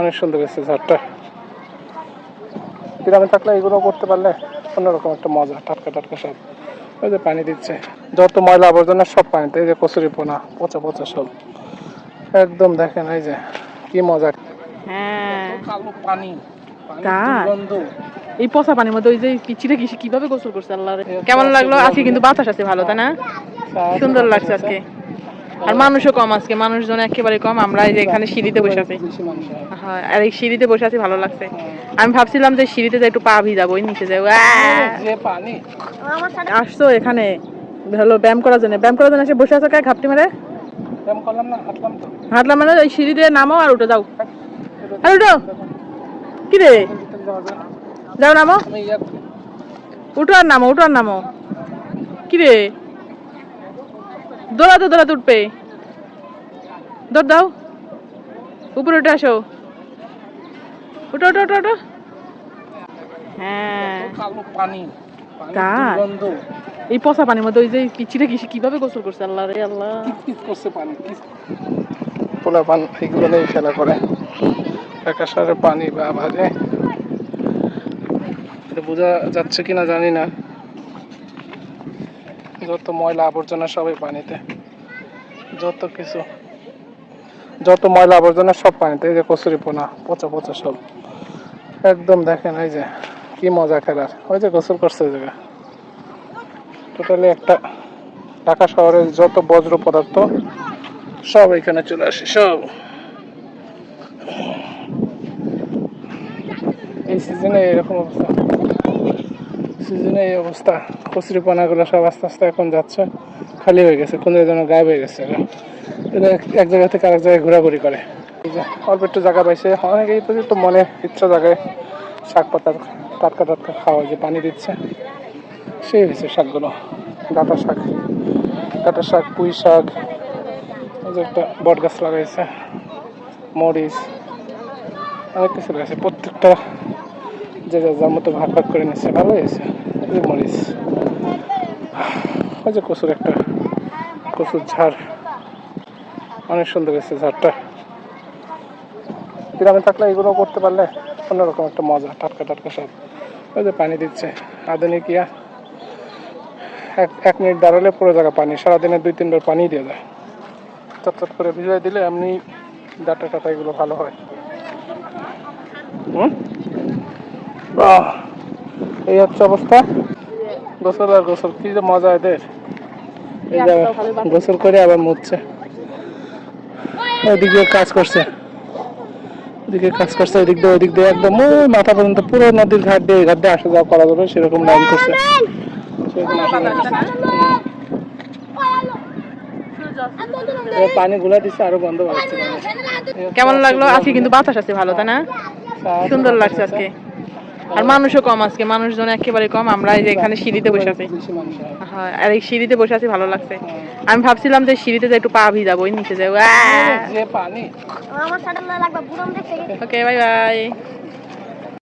অনেক সুন্দর হয়েছে ঝড়টা। গ্রামে থাকলে এগুলো করতে পারলে অন্যরকম একটা মজা টাটকা টাটকা সব ওই যে পানি দিচ্ছে। যত ময়লা আবর্জনা সব পানিতে এই যে কচুরি পোনা পচা পচা সব। একদম দেখেন এই যে কি মজা। হ্যাঁ। পানি। এই পচা পানির মধ্যে ওই যে পিচিটা কিসে কীভাবে গোসল করছে আল্লাহ কেমন লাগল? আজকে কিন্তু বাতাস আছে ভালো তাই না? সুন্দর লাগছে আজকে। আর মানুষও কম আজকে, মানুষজন একেবারে কম। আমরা যে এখানে সিঁড়িতে বসে আছি। হয়। আর এই সিঁড়িতে বসে আছি, ভালো লাগছে। আমি ভাবছিলাম যে সিঁড়িতে যে একটু পা ওই নিচে যাই। যে আসছো এখানে। হলো ব্যায়াম করার জন্য। ব্যায়াম করার জন্য এসে বসে আছো কে? ঘাপটি মারে? হাঁটলাম মানে ওই সিঁড়ি দিয়ে নামো আর উঠে, যাও। আর উঠো। কি রে। যাও নামো। উঠো আর নামো, উঠো আর নামো। কি রে? দৌড়াতে দৌড়াতে উঠবে। দৌড় দাও। উপরে উঠে আসো। উঠো উঠো উঠো উঠো হ্যাঁ। পানি। এই পচা পানির মধ্যে ওই যে পিচিটা কিসে কীভাবে গোসল করছে? আল্লাহ রে আল্লাহ। কিচকিচ করছে পানি পোলা পান এগুলো নিয়ে খেলা করে। একা পানি বা ভাজে এটা বোঝা যাচ্ছে কিনা জানি না। যত ময়লা আবর্জনা সবই পানিতে। যত কিছু। যত ময়লা আবর্জনা সব পানিতে, এই যে কচুরি পোনা, পচা পচা সব। একদম দেখেন, এই যে কি মজা খেলার। ওই যে গোসল করছে জায়গা টোটালি একটা ঢাকা শহরের যত বজ্র পদার্থ, সব এখানে চলে আসে, সব। এই সিজনে এরকম অবস্থা। সিজনে এই অবস্থা। কচুরি পানাগুলো সব আস্তে আস্তে এখন যাচ্ছে। খালি হয়ে গেছে, কোন যেন গায়েব হয়ে গেছে এক- জায়গা থেকে আরেক জায়গায় ঘোরাঘুরি করে। অল্প একটু জায়গা পাইছে। অনেকেই পর্যন্ত মনে ইচ্ছা জায়গায় শাক পাতার টাটকা টাটকা খাওয়া যে পানি দিচ্ছে। সেই হয়েছে শাকগুলো, ডাটা শাক। ডাটা শাক, পুঁই শাক একটা বট গাছ লাগাইছে, মরিচ, অনেক কিছু লাগাইছে। প্রত্যেকটা যে যার মতো ভাগ ভাগ করে নিচ্ছে ভালো হয়েছে। মরিচ ওই যে কচুর একটা কচুর ঝাড়। অনেক সুন্দর হয়েছে ঝাড়টা। গ্রামে থাকলে এগুলো করতে পারলে অন্যরকম একটা মজা টাটকা টাটকা সব। ওই যে পানি দিচ্ছে আধুনিক ইয়া। এক এক মিনিট দাঁড়ালে পুরো জায়গা পানি সারাদিনে দুই তিনবার পানি দিয়ে দেয়। চটচট করে ভিজাই দিলে এমনি ডাটা টাটা এগুলো ভালো হয়। হুম? বাহ, এই হচ্ছে অবস্থা। গোসল আর গোসল কি যে মজা এদের। এই যে গোসল করে আবার মুছছে। ওইদিকে কাজ করছে। ওদিকে কাজ করছে ওইদিক দিয়ে ওইদিক দিয়ে একদম ওই মাথা পর্যন্ত পুরো নদীর ঘাট দিয়ে ঘাট দিয়ে আসা যাওয়া করা যাবে সেরকম লাইন করছে। পানি গুলা দিচ্ছে আরও বন্ধ হচ্ছে কেমন লাগল? আজকে কিন্তু বাতাস আছে ভালো তাই না? সুন্দর লাগছে আজকে। আর মানুষও কম আজকে মানুষজন একেবারে কম আমরা এই যে এখানে সিঁড়িতে বসে আছি। হয়। আর এই সিঁড়িতে বসে আছি ভালো লাগছে। আমি ভাবছিলাম যে সিঁড়িতে যে একটু পা ভিজাবো ওই নিচে যাই যে পানি। আমার সাথে লাগবে বুড়ম দেখতে ওকে বাই বাই